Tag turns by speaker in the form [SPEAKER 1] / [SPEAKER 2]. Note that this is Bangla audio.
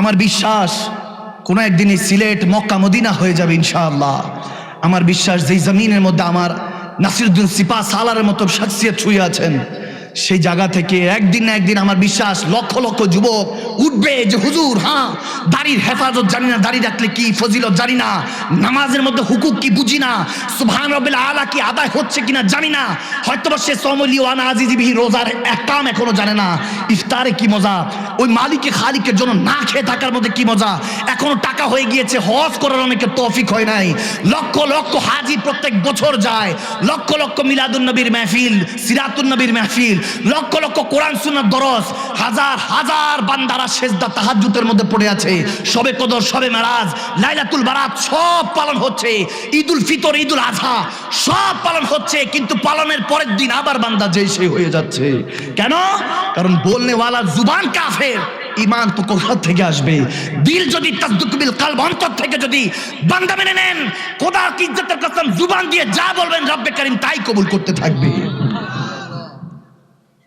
[SPEAKER 1] আমার বিশ্বাস, কোনো একদিনই সিলেট, মক্কা, মদিনা হয়ে যাবে ইনশাআল্লাহ। আমার বিশ্বাস, যেই জমিনের মধ্যে আমার নাসিরুদ্দিন সিপা সালারের মতো শাকসিয়া ছুঁয়ে আছেন সেই জায়গা থেকে একদিন না একদিন আমার বিশ্বাস লক্ষ লক্ষ যুবক উঠবে যে, হুজুর হ্যাঁ দাড়ির হেফাজত জানি না, দাড়ি রাখলে কি ফজিলত জানি না, নামাজের মধ্যে হুকুক কি বুঝি না, সুবহান রবিল আলা কি আদায় হচ্ছে কিনা জানি না হয়তো বা সে সমলি ওয়ানা আজিজিবিহি রোজার একটাম এখনও জানে না, ইফতারে কি মজা, ওই মালিকে খালিকের জন্য না খেয়ে থাকার মধ্যে কি মজা, এখনও টাকা হয়ে গিয়েছে, হজ করার অনেকে তৌফিক হয় নাই, লক্ষ লক্ষ হাজি প্রত্যেক বছর যায়, লক্ষ লক্ষ মিলাদুন নবীর মেহফিল, সিরাতুন নবীর মেহফিল লক্ষ লক্ষ কোরআন সুন্নাত দরস, হাজার হাজার বান্দারা সেজদা তাহাজ্জুদের মধ্যে পড়ে আছে। সবে কদর, সবে মেরাজ, লাইলাতুল বারাত সব পালন হচ্ছে। ঈদুল ফিতর, ঈদুল আজহা সব পালন হচ্ছে, কিন্তু পালনের পরের দিন আবার বান্দা যেই সেই হয়ে যাচ্ছে। কেন? কারণ বলনেওয়ালা জুবান কাফের ইমান তো কোথা থেকে আসবে। দিল যদি তাসদুকবিল কালব, অন্তর থেকে যদি বান্দা মেনে নেন, খোদার কি ইজ্জতের কসম, জুবান দিয়ে যা বলবেন রব্বে করিম তাই কবুল করতে থাকবে।